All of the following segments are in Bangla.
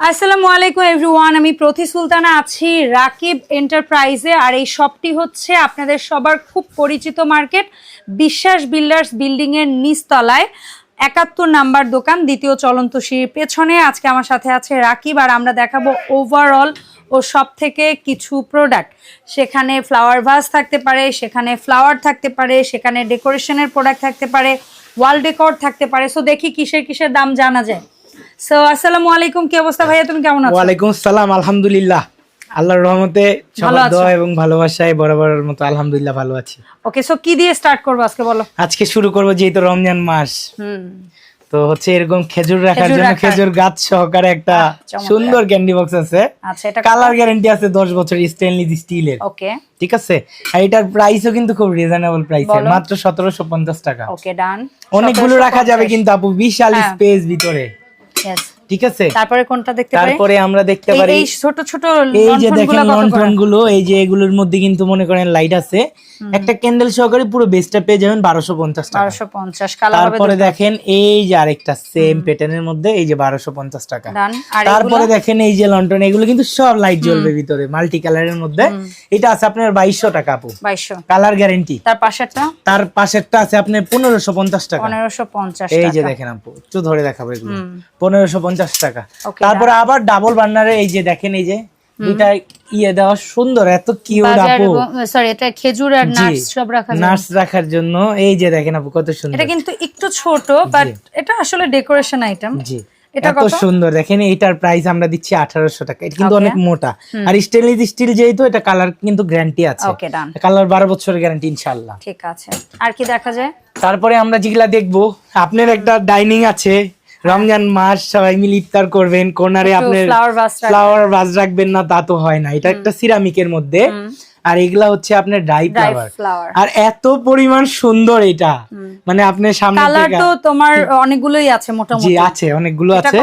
আসসালামু আলাইকুম এভরিওয়ান আমি প্রতি সুলতানা আছি রাকিব এন্টারপ্রাইজে, আর এই শপটি হচ্ছে আপনাদের সবার খুব পরিচিত মার্কেট, বিশ্বাস বিল্ডার্স বিল্ডিং এর নিচতলায়, একাত্তর নাম্বার দোকান, দ্বিতীয় চলন্ত সিঁড়ির পেছনে। আজকে আমার সাথে আছে রাকিব, আর আমরা দেখাবো ওভারঅল ও সব থেকে কিছু প্রোডাক্ট সেখানে ফ্লাওয়ার ভাস থাকতে পারে, সেখানে ফ্লাওয়ার থাকতে পারে, সেখানে ডেকোরেশনের প্রোডাক্ট থাকতে পারে ওয়াল ডেকোর থাকতে পারে। সো দেখি কিসের কিসের দাম জানা যায়। সো আসসালামু আলাইকুম কি অবস্থা ভাইয়া? তুমি কেমন আছো? ওয়ালাইকুম আসসালাম আলহামদুলিল্লাহ। আল্লাহর রহমতে সবার দোয়া এবং ভালোবাসায় বরাবরের মতো আলহামদুলিল্লাহ ভালো আছি। ওকে সো কি দিয়ে স্টার্ট করব আজকে বলো? আজকে শুরু করব যেহেতু রমজান মাস। হুম। তো হচ্ছে এরকম খেজুর রাখার জন্য খেজুর গাছ সহকারে একটা সুন্দর ক্যান্ডি বক্স আছে। আচ্ছা এটা কালার গ্যারান্টি আছে দশ বছর স্টেনলেস স্টিলের ওকে ঠিক আছে? আর এটার প্রাইসও কিন্তু খুব রিজনেবল প্রাইস। মাত্র সতেরোশো পঞ্চাশ টাকা। ওকে ডান অনেকগুলো রাখা যাবে কিন্তু আপু বিশাল হ্যাঁ। স্পেস ভিতরে। yes. ঠিক আছে? তারপরে কোনটা দেখতে পারি? তারপরে আমরা দেখতে পারি এই ছোট ছোট এই যে দেখেন লন্ঠনগুলো এই যে এগুলোর মধ্যে কিন্তু মনে করেন লাইট আছে। একটা ক্যান্ডেল সহকারে পুরো বেসটা পেয়ে যাবেন বারোশো পঞ্চাশ টাকা। 1250 কালার হবে তারপরে দেখেন এই যে আরেকটা সেম প্যাটার্নের মধ্যে এই যে বারোশো পঞ্চাশ টাকা। তারপরে দেখেন এই যে লন্ঠন এগুলো কিন্তু সব লাইট জ্বলবে ভিতরে মাল্টি কালারের মধ্যে। এটা আছে আপনার বাইশশো টাকা আপু। 2200 কালার গ্যারেন্টি তার পাশেরটা? তার পাশেরটা আছে আপনার পনেরোশো পঞ্চাশ টাকা। 1550 এই যে দেখেন আপু একটু ধরে দেখাবো এগুলো। পনেরোশো পঞ্চাশ টাকা। তারপরে আবার ডাবল বার্নারে এই যে দেখেন এই যে দুইটা ইয়ে দেওয়া সুন্দর এত কিউট আপু। সরি এটা খেজুর আর নাটস সব রাখা যায় নার্স রাখার জন্য এই যে দেখেন আপু কত সুন্দর। এটা কিন্তু একটু ছোট বাট এটা আসলে ডেকোরেশন আইটেম জি এটা এত সুন্দর। দেখেন এইটার প্রাইস আমরা দিচ্ছি আঠারোশো টাকা। এটা কিন্তু অনেক মোটা। আর স্টেনলেস স্টিল যেহেতু এটা কালার কিন্তু গ্যারান্টি আছে। ওকে ডান কালার বারো বছরের গ্যারান্টি ইনশাল্লাহ ঠিক আছে। আর কি দেখা যায়? তারপরে আমরা যেগুলা দেখব আপনার একটা ডাইনিং আছে। রমজান মাস সবাই মিলে ইফতার করবেন কোনারে আপনার। ফ্লাওয়ার ভাস রাখবেন। না তা তো হয় না। এটা একটা সিরামিকের মধ্যে। আর এগুলা হচ্ছে আপনার ড্রাই ফ্লাওয়ার আর এত পরিমাণ সুন্দর এটা। মানে আপনার সামনে কালার তো তোমার অনেকগুলোই আছে জি আছে অনেকগুলো আছে।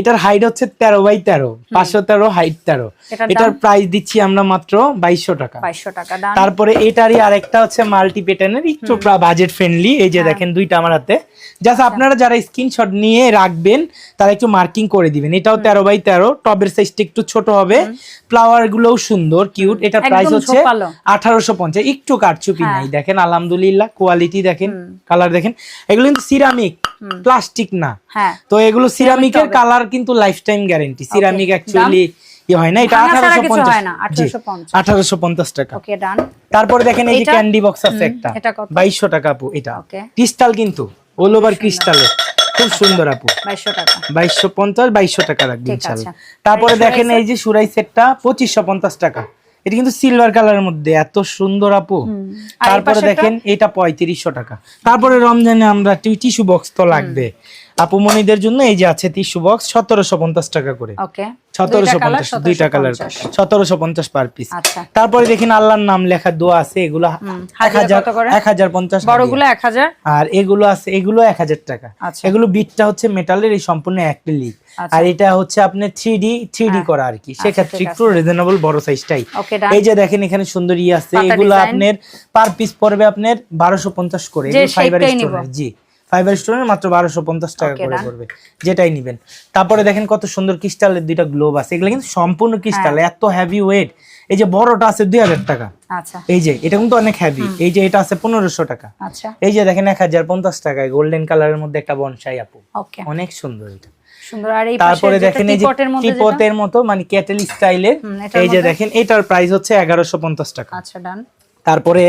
এটার হাইট হচ্ছে তেরো বাই তেরো পাঁচশো তেরো হাইট তেরো। এটার এটার প্রাইস দিচ্ছি আমরা মাত্র বাইশশো টাকা। 2200 টাকা তারপরে এটারই আরেকটা হচ্ছে মাল্টি প্যাটার্নের একটু বাজেট ফ্রেন্ডলি এই যে হ্যাঁ। দেখেন দুইটা আমার হাতে। জাস্ট আচ্ছা। আপনারা যারা স্ক্রিনশট নিয়ে রাখবেন তারা একটু মার্কিং করে দিবেন। এটাও তেরো বাই তেরো টবের সাইজটা একটু ছোট হবে। ফ্লাওয়ার গুলোও সুন্দর কিউট এটা প্রাইস হচ্ছে। আঠারোশো পঞ্চাশ একটু কারচুপি হ্যাঁ। নাই। দেখেন আলহামদুলিল্লাহ কোয়ালিটি দেখেন কালার দেখেন। এগুলো কিন্তু সিরামিক প্লাস্টিক না। হ্যাঁ। তো এগুলো সিরামিকের কালার কিন্তু life time guarantee ceramic actually হয় না। এটা আঠারোশো পঞ্চাশ। না, 1850 আঠারোশো পঞ্চাশ টাকা। তারপরে দেখেন এই যে ক্যান্ডি বক্স আছে একটা। বাইশশো টাকা আপু এটা। ক্রিস্টাল কিন্তু অল ওভার ক্রিস্টালে খুব সুন্দর আপু। বাইশশো পঞ্চাশ বাইশশো টাকা রাখবে ইনশাল্লাহ তারপরে দেখেন এই যে সুরাই সেটটা পঁচিশশো পঞ্চাশ টাকা। এটা কিন্তু সিলভার কালারের মধ্যে এত সুন্দর আপু। তারপরে দেখেন এটা পঁয়ত্রিশশো টাকা। তারপরে রমজানে আমরা টিস্যু বক্স তো লাগবে। আপু মনিদের জন্য এই যে আছে টিস্যু বক্স সতেরোশো পঞ্চাশ টাকা করে। সতেরোশো পঞ্চাশ দুইটা কালার সতেরোশো পঞ্চাশ। পার পিস আচ্ছা। তারপরে দেখেন আল্লাহর নাম লেখা দোয়া আছে এগুলো এক হাজার এক হাজার পঞ্চাশ বড়গুলো 1000 আর এগুলো আছে এগুলো এক হাজার টাকা। আচ্ছা। এগুলো বিটটা হচ্ছে মেটালের এই সম্পূর্ণ অ্যাক্রিলিক আচ্ছা। আর এটা হচ্ছে আপনার থ্রি ডি থ্রি ডি করা আর কি। সেক্ষেত্রে একটু রিজনেবল বড় সাইজটাই এই যে দেখেন এখানে সুন্দর ই আছে এগুলো আপনার পার পিস পড়বে আপনার বারোশো পঞ্চাশ করে। ফাইবার জি। ফাইবার স্টোনের মাত্র বারোশো পঞ্চাশ টাকা করে পড়বে যেটাই নিবেন। তারপরে দেখেন কত সুন্দর ক্রিস্টালের দুইটা গ্লোব আছে এগুলো কিন্তু সম্পূর্ণ ক্রিস্টাল হ্যাঁ। এত হেভি ওয়েট এই যে বড়টা আছে দুই হাজার টাকা। আচ্ছা। এই যে এটা কিন্তু অনেক হেভি এই যে এটা আছে পনেরোশো টাকা। আচ্ছা। এই যে দেখেন এক হাজার পঞ্চাশ টাকায় গোল্ডেন কালারের মধ্যে একটা বনসাই আপু। অনেক সুন্দর এটা। তারপরে দেখেন এই যে টিপটের মতো মানে ক্যাটেল স্টাইলের এই যে দেখেন এটার প্রাইস হচ্ছে এগারোশো পঞ্চাশ টাকা। আচ্ছা ডান তারপরে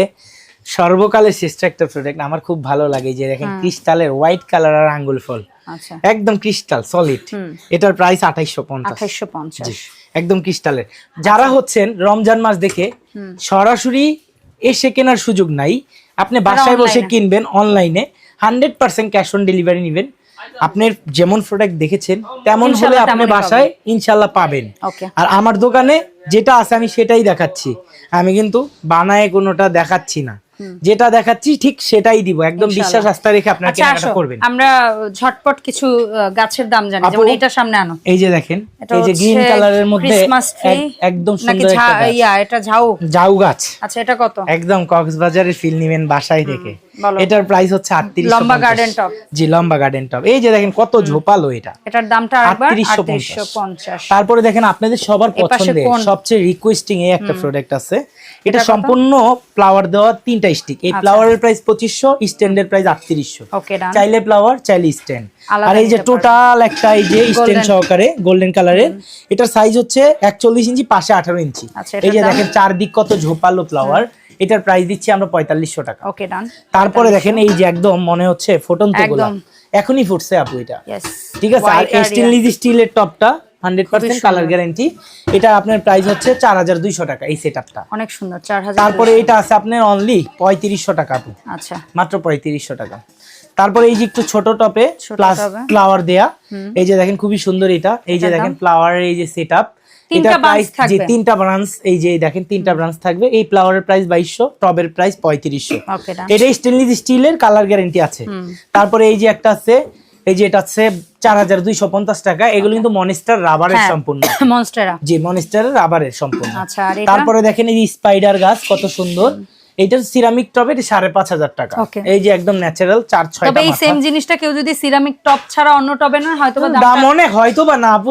সর্বকালের শ্রেষ্ঠ একটা প্রোডাক্ট আমার খুব ভালো লাগে যে দেখেন ক্রিস্টালের হোয়াইট কালার আর আঙ্গুল ফল। আচ্ছা। একদম ক্রিস্টাল সলিড এটার প্রাইস আঠাইশো পঞ্চাশ। 2850 একদম ক্রিস্টালের। যারা হচ্ছেন রমজান মাস দেখে সরাসরি এসে কেনার সুযোগ নাই। আপনি বাসায় বসে কিনবেন অনলাইনে hundred percent cash on delivery নেবেন। আপনার যেমন প্রোডাক্ট দেখেছেন তেমন হলে আপনি বাসায় ইনশাল্লাহ পাবেন। আর আমার দোকানে যেটা আছে আমি সেটাই দেখাচ্ছি। আমি কিন্তু বানায় কোনোটা দেখাচ্ছি না। যেটা দেখাচ্ছি ঠিক সেটাই দিব। একদম বিশ্বাস আস্থা রেখে আপনার আচ্ছা কেনাকাটা করবেন। আমরা ঝটপট কিছু গাছের দাম জানি। যেমন এটা সামনে আনো। এই যে দেখেন এই যে গ্রিন কালারের মধ্যে একদম সুন্দর একটা গাছ। এটা ঝাউ। ঝাউ গাছ। আচ্ছা এটা কত? একদম কক্সবাজারের ফিল নিবেন বাসায় থেকে বলো। এটার প্রাইস হচ্ছে লম্বা garden top। জি লম্বা গার্ডেন টপ এই যে দেখেন কত ঝোপালো এটা। এটার দামটা আরেকবার 3850 পঞ্চাশ। তারপরে দেখেন আপনাদের সবার পছন্দের সবচেয়ে রিকোয়েস্টিং এই একটা প্রোডাক্ট আছে। এটা সম্পূর্ণ ফ্লাওয়ার দেওয়া তিনটা স্টিক এই আচ্ছা। ফ্লাওয়ারের প্রাইস পঁচিশশো স্ট্যান্ডের প্রাইস আটত্রিশশো। ওকে ডান চাইলে ফ্লাওয়ার চাইলে স্ট্যান্ড আর এই যে টোটাল একটা এই যে স্ট্যান্ড সহকারে গোল্ডেন কালারের এটার সাইজ হচ্ছে একচল্লিশ ইঞ্চি পাশে আঠারো ইঞ্চি। আচ্ছা, এই যে দেখেন চারদিক কত ঝোপালো ফ্লাওয়ার এটার প্রাইস দিচ্ছি আমরা পঁয়তাল্লিশশো টাকা। ওকে ডান তারপরে দেখেন এই যে একদম মনে হচ্ছে ফুটন্ত গোলাপ একদম। এখনই ফুটছে আপু এটা। ঠিক আছে আর স্টেনলেস স্টিলের টপটা হান্ড্রেড পার্সেন্ট কালার গ্যারান্টি এটা আপনার প্রাইস হচ্ছে চার হাজার দুইশো টাকা এই সেট অনেক সুন্দর চার হাজার তারপরে এটা আছে আপনার অনলি পঁয়ত্রিশশো টাকা আপু। আচ্ছা। মাত্র পঁয়ত্রিশশো টাকা। তারপরে এই যে একটু ছোট টপে প্লাস। ফ্লাওয়ার দেয়া। এই যে দেখেন খুবই সুন্দর এটা। এই যে দেখেন দাম? ফ্লাওয়ারের এই যে সেট আপ তিনটা থাকবে। তিনটা ব্রাঞ্চ এই যে দেখেন তিনটা ব্রাঞ্চ থাকবে। এই ফ্লাওয়ারের প্রাইস টবের প্রাইস পঁয়ত্রিশশো। ওকে ডান এটা স্টেনলেস স্টিলের কালার গ্যারান্টি আছে। তারপরে এই যে একটা আছে এই যে এটা আছে চার হাজার দুইশো পঞ্চাশ টাকা। এগুলো কিন্তু মনিস্টার রাবারের হ্যাঁ। সম্পূর্ণ। মনস্টেরা জি মনিস্টারের রাবারের সম্পূর্ণ। আচ্ছা তারপরে দেখেন এই স্পাইডার গাছ কত সুন্দর। এইটা সিরামিক টবে এটা সাড়ে পাঁচ হাজার টাকা। এই যে একদম ন্যাচারাল চার ছয়টা তবে এই সেম জিনিসটা কেউ যদি সিরামিক টপ ছাড়া অন্য টবে না হয়তো দাম অনেক হয়তো বা না আপু।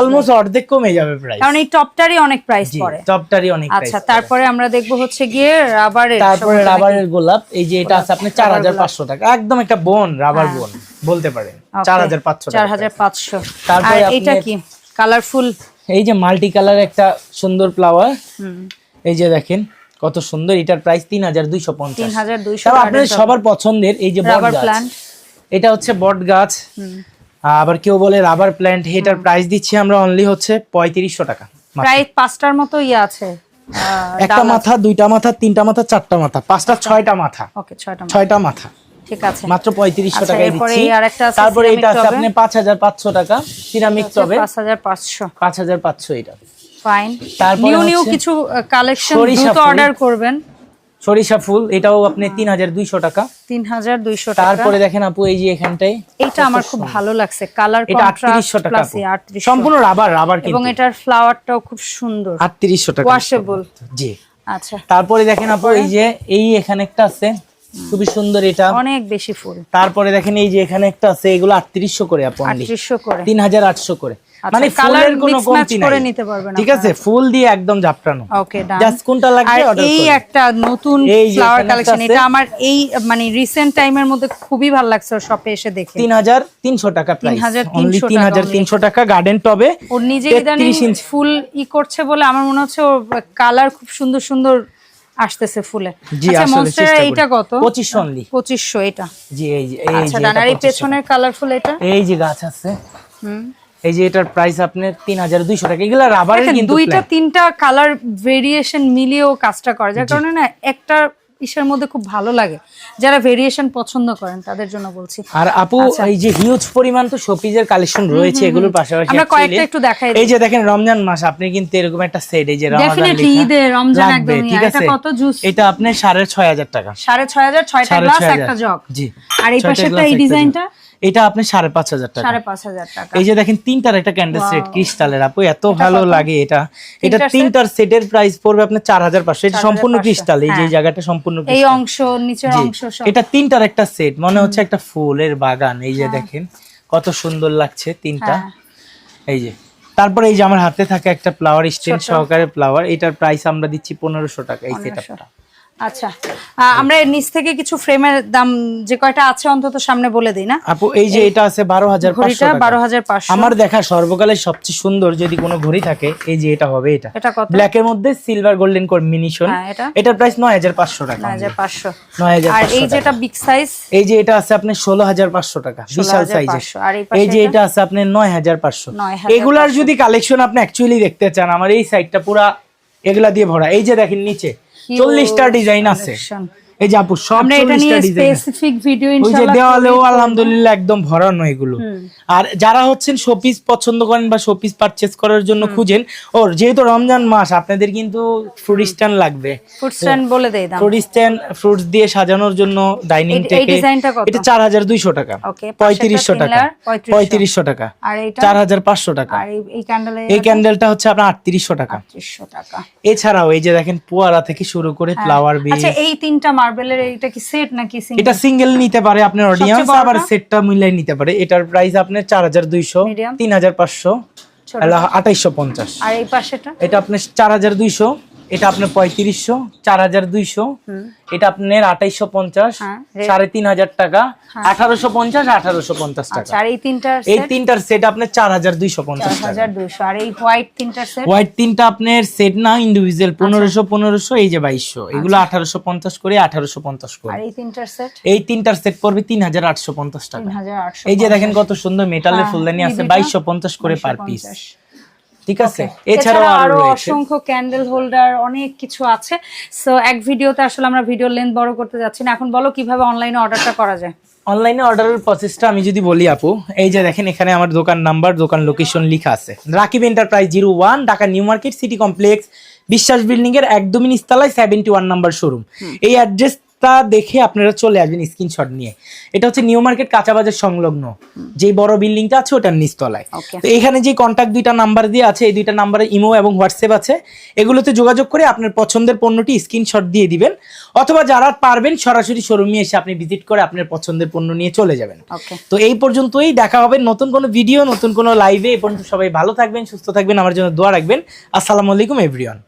অলমোস্ট অর্ধেক কমে যাবে প্রাইস কারণ এই টপটারই অনেক প্রাইস পড়ে। টপটারই অনেক আচ্ছা তারপরে আমরা দেখব হচ্ছে গিয়ে রাবারের তারপরে রাবারের গোলাপ এই যে এটা আছে আপনার চার হাজার পাঁচশো টাকা। একদম একটা বোন রাবার হ্যাঁ। বোন বলতে পারেন। চার হাজার পাঁচশো চার হাজার পাঁচশো। তারপরে এটা কি? কালারফুল এই যে মাল্টি কালার একটা সুন্দর ফ্লাওয়ার এই যে দেখেন কত সুন্দর এটার প্রাইস তিন হাজার দুইশো পঞ্চাশ। আপনাদের সবার পছন্দের এই যে বট গাছ এটা হচ্ছে বট গাছ আবার কেউ বলে রাবার প্ল্যান্ট এটার প্রাইস দিচ্ছি আমরা অনলি হচ্ছে পঁয়ত্রিশশো টাকা প্রায় পাঁচটার মতো ইয়ে আছে। একটা মাথা দুইটা মাথা তিনটা মাথা চারটা মাথা পাঁচটা ছয়টা মাথা। ওকে ছয়টা মাথা। ঠিক আছে। মাত্র আচ্ছা, টাকায় দিচ্ছি। তারপরে এটা আছে হাজার পাঁচশো টাকা সিরামিক টবে পাঁচ হাজার পাঁচশো। পাঁচ হাজার পাঁচশো এটা। ফাইন তারপরে নিউ নিউ কিছু কালেকশন দ্রুত অর্ডার করবেন। সরিষা ফুল এটাও আপনি তিন হাজার দুইশো টাকা। তিন হাজার দুইশো টাকা। তারপরে দেখেন আপু এই যে এখানটায় এটা আমার খুব ভালো লাগছে। কালার এটা আটত্রিশশো টাকা সম্পূর্ণ রাবার রাবার এবং এটার ফ্লাওয়ারটাও খুব সুন্দর। আটত্রিশশো টাকা। ওয়াশেবল জি। আচ্ছা। তারপরে দেখেন আপু এই যে এই এখানে একটা আছে খুবই সুন্দর এটা। অনেক বেশি ফুল। তারপরে দেখেন এই যে এখানে একটা আছে এগুলো আটত্রিশশো করে আপু only। আটত্রিশশো করে। তিন হাজার আটশো করে। আচ্ছা, মানে ফুলের কোনো কমতি করে নাই। নিতে পারবেন ঠিক আছে ফুল দিয়ে একদম ওকে ডান জাস্ট কোনটা লাগবে অর্ডার এই একটা নতুন ফ্লাওয়ার কালেকশন এটা আমার এই মানে রিসেন্ট টাইমের মধ্যে খুবই ভালো লাগছে শপে এসে দেখে। তিন হাজার তিনশো টাকা প্রাইস 3,300 অনলি টাকা তিন হাজার তিনশো টাকা গার্ডেন টবে ওর নিজে ইদানিং ফুল ই করছে বলে আমার মনে হচ্ছে কালার খুব সুন্দর সুন্দর আসতেছে ফুলে। আচ্ছা মনস্টার এইটা কত? অনলি 2500 এটা। জি এই যে এই আচ্ছা যে ডান এটা আর এই 2500 পেছনের কালারফুল এটা? এই যে গাছ আছে। হুম। এই যে এটার প্রাইস আপনার হাজার দুইশো টাকা। এগুলো রাবারের কিন্তু দুইটা তিনটা কালার ভেরিয়েশন মিলিয়েও কাজটা করে যার কারণে না একটা ইসের মধ্যে খুব ভালো লাগে। যারা ভেরিয়েশন পছন্দ করেন তাদের জন্য বলছি। আর আপু আচ্ছা। এই যে হিউজ পরিমাণ তো শোপিজের কালেকশন রয়েছে এগুলোর পাশাপাশি আমরা কয়েকটা একটু দেখাই এই যে দেখেন রমজান মাস আপনি কিন্তু এরকম একটা সেট এই যে রমজান ডেফিনেটলি ঈদে রমজান একদম এটা কত জুস এটা ছয় হাজার টাকা। সাড়ে ছয় হাজার ছয়টা সাড়ে গ্লাস একটা জগ জি। আর এই পাশেটা পাশে একটা এই ডিজাইনটা। এটা আপনি সাড়ে পাঁচ হাজার টাকা। সাড়ে পাঁচ হাজার টাকা। এই যে দেখেন তিনটার একটা ক্যান্ডেল সেট ক্রিস্টালের আপু এত ভালো লাগে এটা। এটা তিনটার সেটের প্রাইস পড়বে আপনার চার হাজার পাঁচশো। এটা সম্পূর্ণ ক্রিস্টাল এই যে হ্যাঁ। জায়গাটা সম্পূর্ণ এই অংশ নিচের অংশ এটা তিনটার একটা সেট মনে হচ্ছে একটা ফুলের বাগান এই যে দেখেন কত সুন্দর লাগছে তিনটা। হ্যাঁ। এই যে তারপরে এই যে আমার হাতে থাকে একটা ফ্লাওয়ার স্ট্যান্ড সহকারে ফ্লাওয়ার এটার প্রাইস আমরা দিচ্ছি পনেরোশো টাকা এই সেটআপটা আচ্ছা। আমরা এর নিচ থেকে কিছু ফ্রেমের দাম যে কয়টা আছে অন্তত সামনে বলে দিই না? আপু এই যে এটা আছে বারো হাজার ঘড়িটা বারো হাজার পাঁচশো। আমার দেখা সর্বকালের সবচেয়ে সুন্দর যদি কোনো ঘড়ি থাকে এই যে এটা হবে এটা। এটা কত? ব্ল্যাক এর মধ্যে সিলভার গোল্ডেন কম্বিনেশন এটা? এটার প্রাইস নয় হাজার পাঁচশো টাকা। নয় হাজার পাঁচশো। নয় হাজার আর এই যেটা বিগ সাইজ এই যে এটা আছে আপনার ষোলো হাজার পাঁচশো টাকা বিশাল সাইজের 16,500 আর এই যে এটা? আছে আপনার নয় হাজার পাঁচশো। 9,500 এগুলার যদি কালেকশন আপনি অ্যাকচুয়ালি দেখতে চান আমার এই সাইডটা পুরা এগুলা দিয়ে ভরা। এই যে দেখেন নিচে চল্লিশটা ডিজাইন আছে। এই যে আপু সব এটা নিয়ে স্পেসিফিক ভিডিও ওই যে দেওয়ালেও আলহামদুলিল্লাহ একদম ভরানো এগুলো। আর যারা হচ্ছেন শোপিস পছন্দ করেন বা শোপিস পারচেজ করার জন্য খুঁজেন ওর যেহেতু রমজান মাস আপনাদের কিন্তু ফ্রুট স্ট্যান্ড লাগবে। স্ট্যান্ড বলে দেই দাম। ফ্রুট স্ট্যান্ড ফ্রুটস দিয়ে সাজানোর জন্য ডাইনিং কত? এটা চার হাজার দুইশো টাকা। Okay, পাশে পঁয়ত্রিশশো একটা টাকা। 3500 পঁয়ত্রিশশো। টাকা। আর এটা? চার হাজার পাঁচশো টাকা। আর এই- এই ক্যান্ডেলে এই ক্যান্ডেলটা হচ্ছে আপনার আটত্রিশশো টাকা। পঁচিশশো টাকা। এছাড়াও এই যে দেখেন পোয়ারা থেকে শুরু করে ফ্লাওয়ার আচ্ছা এই তিনটা মার্বেলের এটা কি সেট নাকি সিঙ্গেল এটা সিঙ্গেল নিতে পারে আপনার অডিয়েন্স? আবার সেটটা মিলাই নিতে পারে এটার প্রাইস আপনার চার হাজার দুইশো Medium? তিন হাজার পাঁচশো ছোট। আঠাইশো পঞ্চাশ আর এই পাশেটা এটা আপনার চার হাজার দুইশো এটা আপনার পঁয়ত্রিশশো চার হাজার দুইশো এটা আপনার আঠাইশো পঞ্চাশ হ্যাঁ, সাড়ে তিন হাজার টাকা আঠারোশো পঞ্চাশ আঠারোশো পঞ্চাশ টাকা। আচ্ছা আর এই তিনটার এই তিনটার সেট আপনার চার হাজার দুইশো পঞ্চাশ আর এই হোয়াইট তিনটার সেট হোয়াইট তিনটা আপনার সেট না ইন্ডিভিজুয়াল আচ্ছা। পনেরোশো পনেরোশো এই যে বাইশশো। এগুলো আঠারোশো পঞ্চাশ করে আঠারোশো পঞ্চাশ করে। এই তিনটার সেট এই তিনটার সেট পড়বে তিন হাজার আটশো পঞ্চাশ টাকা। এই যে দেখেন কত সুন্দর মেটালের হ্যাঁ, ফুলদানি আছে? বাইশশো পঞ্চাশ করে পার পিস 250 ঠিক আছে? এছাড়াও আরও অসংখ্য ক্যান্ডেল হোল্ডার অনেক কিছু আছে। সো এক ভিডিওতে আসলে আমরা ভিডিও লেন্থ বড় করতে যাচ্ছি না। এখন বলো কীভাবে অনলাইনে অর্ডারটা করা যায়? অনলাইনে অর্ডারের প্রসেসটা আমি যদি বলি আপু এই যে দেখেন এখানে আমার দোকান নাম্বার দোকান লোকেশন লেখা আছে। Rakib enterprise zero one Dhaka new market city complex Biswas building এর একদমই নিস্তালায় সেভেন্টি ওয়ান নাম্বার শোরুম এই অ্যাড্রেসটা দেখে আপনারা চলে আসবেন স্ক্রিনশট নিয়ে। এটা হচ্ছে নিউ মার্কেট কাঁচা বাজার সংলগ্ন। যে বড় বিল্ডিংটা আছে ওটার নিচতলায়. তো এখানে যে কন্ট্যাক্ট দুইটা নাম্বার দিয়ে আছে এই দুইটা নাম্বারে ইমো এবং হোয়াটসঅ্যাপ আছে। এগুলোতে যোগাযোগ করে আপনার পছন্দের পণ্যটি স্ক্রিনশট দিয়ে দিবেন। অথবা যারা পারবেন সরাসরি শোরুমে এসে আপনি ভিজিট করে আপনার পছন্দের পণ্য নিয়ে চলে যাবেন। তো এই পর্যন্তই দেখা হবে নতুন কোনো ভিডিও নতুন কোনো লাইভে এই পর্যন্ত সবাই ভালো থাকবেন সুস্থ থাকবেন আমার জন্য দোয়া রাখবেন। আসসালামু আলাইকুম এভরিওয়ান